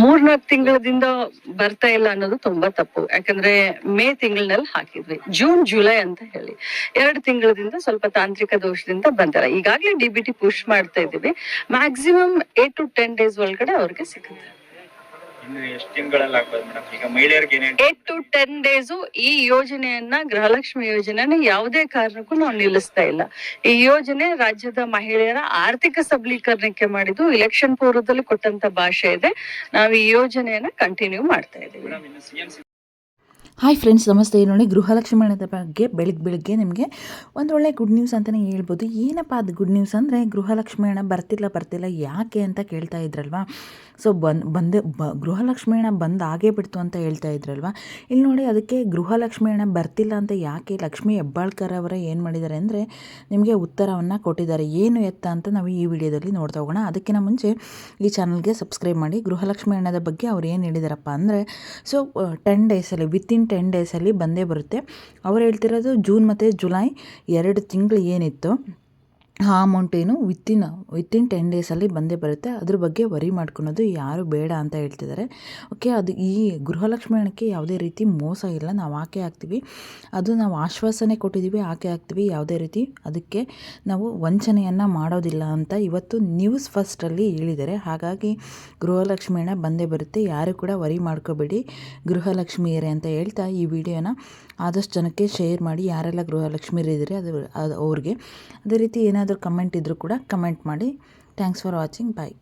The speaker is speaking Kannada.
ಮೂರ್ನಾಲ್ಕು ತಿಂಗಳದಿಂದ ಬರ್ತಾ ಇಲ್ಲ ಅನ್ನೋದು ತುಂಬಾ ತಪ್ಪು. ಯಾಕಂದ್ರೆ ಮೇ ತಿಂಗಳಿನಲ್ಲಿ ಹಾಕಿದ್ವಿ. ಜೂನ್ ಜುಲೈ ಅಂತ ಹೇಳಿ. ಎರಡು ತಿಂಗಳದಿಂದ ಸ್ವಲ್ಪ ತಾಂತ್ರಿಕ ದೋಷದಿಂದ ಬಂದಾರ. ಈಗಾಗಲೇ ಡಿ ಬಿ ಟಿ ಪುಷ್ ಮಾಡ್ತಾ ಇದೀವಿ maximum eight to ten days ಒಳಗಡೆ ಅವ್ರಿಗೆ ಸಿಗುತ್ತೆ. ಇನ್ನು ಎಷ್ಟು ತಿಂಗಳಲ್ಲಿ ಆಗ್ಬೋದು ಮೇಡಮ್ ಈಗ ಮಹಿಳೆಯರಿಗೆ ಏನೇನು ಏಟ್ ಟು ಟೆನ್ ಡೇಸು ಈ ಯೋಜನೆಯನ್ನ ಗೃಹಲಕ್ಷ್ಮಿ ಯೋಜನೆನ ಯಾವುದೇ ಕಾರಣಕ್ಕೂ ನಾವು ನಿಲ್ಲಿಸ್ತಾ ಇಲ್ಲ. ಈ ಯೋಜನೆ ರಾಜ್ಯದ ಮಹಿಳೆಯರ ಆರ್ಥಿಕ ಸಬಲೀಕರಣಕ್ಕೆ ಮಾಡಿದ್ದು ಇಲೆಕ್ಷನ್ ಪೂರ್ವದಲ್ಲಿ ಕೊಟ್ಟಂತ ಭಾಷೆ ಇದೆ. ನಾವು ಈ ಯೋಜನೆಯನ್ನ ಕಂಟಿನ್ಯೂ ಮಾಡ್ತಾ ಇದ್ದೀವಿ ಮೇಡಮ್ ಇನ್ನು ಸಿಎಂ ಹಾಯ್ ಫ್ರೆಂಡ್ಸ್ ನಮಸ್ತೆ. ನೋಡಿ ಗೃಹಲಕ್ಷ್ಮಿ ಬಗ್ಗೆ ಬೆಳಗ್ಗೆ ಬೆಳಗ್ಗೆ ನಿಮಗೆ ಒಂದು ಒಳ್ಳೆ ಗುಡ್ ನ್ಯೂಸ್ ಅಂತಲೇ ಹೇಳ್ಬೋದು. ಏನಪ್ಪ ಅದು ಗುಡ್ ನ್ಯೂಸ್ ಅಂದರೆ ಗೃಹಲಕ್ಷ್ಮಿ ಹಣ ಬರ್ತಿಲ್ಲ ಬರ್ತಿಲ್ಲ, ಯಾಕೆ ಅಂತ ಕೇಳ್ತಾ ಇದ್ರಲ್ವಾ? ಸೊ ಬಂದು ಬಂದು, ಬ ಗೃಹಲಕ್ಷ್ಮಿ ಹಣ ಬಂದು ಆಗೇ ಬಿಡ್ತು ಅಂತ ಹೇಳ್ತಾ ಇದ್ರಲ್ವಾ? ಇಲ್ಲಿ ನೋಡಿ ಅದಕ್ಕೆ ಗೃಹಲಕ್ಷ್ಮಿ ಹಣ ಬರ್ತಿಲ್ಲ ಅಂತ ಯಾಕೆ ಲಕ್ಷ್ಮಿ ಹೆಬ್ಬಾಳ್ಕರ್ ಅವರೇ ಏನು ಮಾಡಿದ್ದಾರೆ ಅಂದರೆ ನಿಮಗೆ ಉತ್ತರವನ್ನು ಕೊಟ್ಟಿದ್ದಾರೆ. ಏನು ಎತ್ತ ಅಂತ ನಾವು ಈ ವಿಡಿಯೋದಲ್ಲಿ ನೋಡ್ತಾ ಹೋಗೋಣ. ಅದಕ್ಕಿಂತ ಮುಂಚೆ ಈ ಚಾನಲ್ಗೆ ಸಬ್ಸ್ಕ್ರೈಬ್ ಮಾಡಿ ಗೃಹಲಕ್ಷ್ಮಿ ಹಣದ ಬಗ್ಗೆ ಅವ್ರು ಏನು ಹೇಳಿದಾರಪ್ಪ ಅಂದರೆ ಸೊ ಟೆನ್ ಡೇಸಲ್ಲಿ ವಿತಿನ್ ಟೆನ್ ಡೇಸಲ್ಲಿ ಬಂದೇ ಬರುತ್ತೆ. ಅವ್ರು ಹೇಳ್ತಿರೋದು ಜೂನ್ ಮತ್ತು ಜುಲೈ ಎರಡು ತಿಂಗಳು ಏನಿತ್ತು. ಆ ಅಮೌಂಟ್ ಏನು ವಿತ್ತಿನ್ ವಿತಿನ್ ಟೆನ್ ಡೇಸಲ್ಲಿ ಬಂದೇ ಬರುತ್ತೆ. ಅದ್ರ ಬಗ್ಗೆ ವರಿ ಮಾಡ್ಕೊಳೋದು ಯಾರು ಬೇಡ ಅಂತ ಹೇಳ್ತಿದ್ದಾರೆ ಓಕೆ ಅದು ಈ ಗೃಹಲಕ್ಷ್ಮಿ ಹಣಕ್ಕೆ ಯಾವುದೇ ರೀತಿ ಮೋಸ ಇಲ್ಲ. ನಾವು ಆಕೆ ಹಾಕ್ತೀವಿ. ಅದು ನಾವು ಆಶ್ವಾಸನೆ ಕೊಟ್ಟಿದ್ದೀವಿ ಆಕೆ ಹಾಕ್ತೀವಿ ಯಾವುದೇ ರೀತಿ. ಅದಕ್ಕೆ ನಾವು ವಂಚನೆಯನ್ನು ಮಾಡೋದಿಲ್ಲ ಅಂತ ಇವತ್ತು ನ್ಯೂಸ್ ಫಸ್ಟಲ್ಲಿ ಹೇಳಿದ್ದಾರೆ ಹಾಗಾಗಿ ಗೃಹಲಕ್ಷ್ಮಿ ಬಂದೇ ಬರುತ್ತೆ. ಯಾರು ಕೂಡ ವರಿ ಮಾಡ್ಕೋಬೇಡಿ. ಗೃಹಲಕ್ಷ್ಮಿಯರೇ ಅಂತ ಹೇಳ್ತಾ ಈ ವಿಡಿಯೋನ ಆದಷ್ಟು ಜನಕ್ಕೆ ಶೇರ್ ಮಾಡಿ. ಯಾರೆಲ್ಲ ಗೃಹಲಕ್ಷ್ಮಿಯರಿದ್ದೀರಿ ಅದು ಅವ್ರಿಗೆ. ಅದೇ ರೀತಿ ಏನಾದರೂ ಕಮೆಂಟ್ ಇದ್ದರೂ ಕೂಡ ಕಮೆಂಟ್ ಮಾಡಿ. Thanks for watching bye